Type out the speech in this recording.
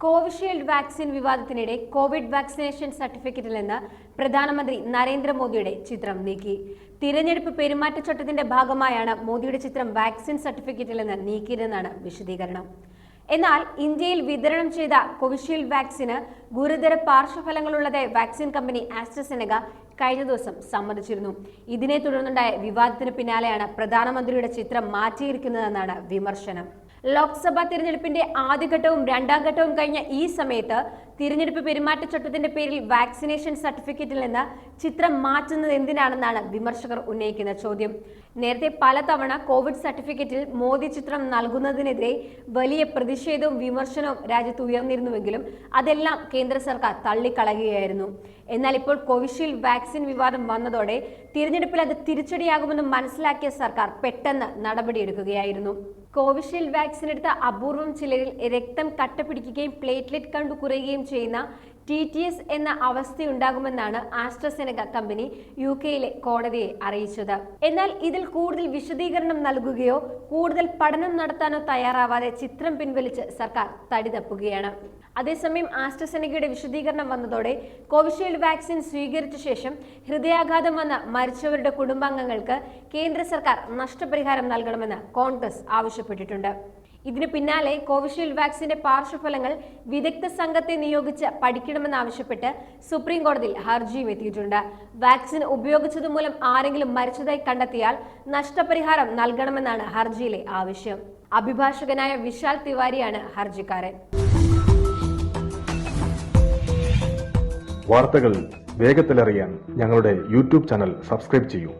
Covishield vaccine വിവാദത്തിനിടെ Covid vaccination സർട്ടിഫിക്കറ്റിൽ നിന്ന് പ്രധാനമന്ത്രി നരേന്ദ്രമോദിയുടെ ചിത്രം നീക്കി. തിരഞ്ഞെടുപ്പ് പെരുമാറ്റച്ചട്ടത്തിന്റെ ഭാഗമായാണ് മോദിയുടെ ചിത്രം വാക്സിൻ സർട്ടിഫിക്കറ്റിൽ നിന്ന് നീക്കിയതെന്നാണ് വിശദീകരണം. എന്നാൽ ഇന്ത്യയിൽ വിതരണം ചെയ്ത കോവിഷീൽഡ് വാക്സിന് ഗുരുതര പാർശ്വഫലങ്ങളുള്ളതെ വാക്സിൻ കമ്പനി ആസ്ട്രസെനക കഴിഞ്ഞ ദിവസം സമ്മതിച്ചിരുന്നു. ഇതിനെ തുടർന്നുണ്ടായ വിവാദത്തിന് പിന്നാലെയാണ് പ്രധാനമന്ത്രിയുടെ ചിത്രം മാറ്റിയിരിക്കുന്നതെന്നാണ് വിമർശനം. ലോക്സഭാ തിരഞ്ഞെടുപ്പിന്റെ ആദ്യഘട്ടവും രണ്ടാം ഘട്ടവും കഴിഞ്ഞ ഈ സമയത്ത് തിരഞ്ഞെടുപ്പ് പെരുമാറ്റച്ചട്ടത്തിന്റെ പേരിൽ വാക്സിനേഷൻ സർട്ടിഫിക്കറ്റിൽ നിന്ന് ചിത്രം മാറ്റുന്നത് എന്തിനാണെന്നാണ് വിമർശകർ ഉന്നയിക്കുന്ന ചോദ്യം. നേരത്തെ പലതവണ കോവിഡ് സർട്ടിഫിക്കറ്റിൽ മോദി ചിത്രം നൽകുന്നതിനെതിരെ വലിയ പ്രതിഷേധവും വിമർശനവും രാജ്യത്ത് ഉയർന്നിരുന്നുവെങ്കിലും അതെല്ലാം കേന്ദ്ര സർക്കാർ തള്ളിക്കളയുകയായിരുന്നു. എന്നാൽ ഇപ്പോൾ കോവിഷീൽഡ് വാക്സിൻ വിവാദം വന്നതോടെ തിരഞ്ഞെടുപ്പിൽ അത് തിരിച്ചടിയാകുമെന്ന് മനസ്സിലാക്കിയ സർക്കാർ പെട്ടെന്ന് നടപടിയെടുക്കുകയായിരുന്നു. കോവിഷീൽഡ് വാക്സിൻ എടുത്ത അപൂർവം ചിലരിൽ രക്തം കട്ടപിടിക്കുകയും പ്ലേറ്റ്ലെറ്റ് കണ്ടു കുറയുകയും ചെയ്യുന്ന ടി ടി എസ് എന്ന അവസ്ഥയുണ്ടാകുമെന്നാണ് ആസ്ട്രസെനക കമ്പനി യു കെയിലെ കോടതിയെ അറിയിച്ചത്. എന്നാൽ ഇതിൽ കൂടുതൽ വിശദീകരണം നൽകുകയോ കൂടുതൽ പഠനം നടത്താനോ തയ്യാറാവാതെ ചിത്രം പിൻവലിച്ച് സർക്കാർ തടിതപ്പുകയാണ് അതേസമയം ആസ്ട്രസെനകയുടെ വിശദീകരണം വന്നതോടെ കോവിഷീൽഡ് വാക്സിൻ സ്വീകരിച്ച ശേഷം ഹൃദയാഘാതം വന്ന മരിച്ചവരുടെ കുടുംബാംഗങ്ങൾക്ക് കേന്ദ്ര സർക്കാർ നഷ്ടപരിഹാരം നൽകണമെന്ന് കോൺഗ്രസ് ആവശ്യപ്പെട്ടിട്ടുണ്ട്. ഇതിനു പിന്നാലെ കോവിഷീൽഡ് വാക്സിന്റെ പാർശ്വഫലങ്ങൾ വിദഗ്ധ സംഘത്തെ നിയോഗിച്ച് പഠിക്കണമെന്നാവശ്യപ്പെട്ട് സുപ്രീം കോടതിയിൽ ഹർജിയും എത്തിയിട്ടുണ്ട്. വാക്സിൻ ഉപയോഗിച്ചത് മൂലം ആരെങ്കിലും മരിച്ചതായി കണ്ടെത്തിയാൽ നഷ്ടപരിഹാരം നൽകണമെന്നാണ് ഹർജിയിലെ ആവശ്യം. അഭിഭാഷകനായ വിശാൽ തിവാരിയാണ് ഹർജിക്കാരൻ. വാർത്തകൾ വേഗത്തിലറിയാൻ ഞങ്ങളുടെ യൂട്യൂബ് ചാനൽ സബ്സ്ക്രൈബ് ചെയ്യൂ.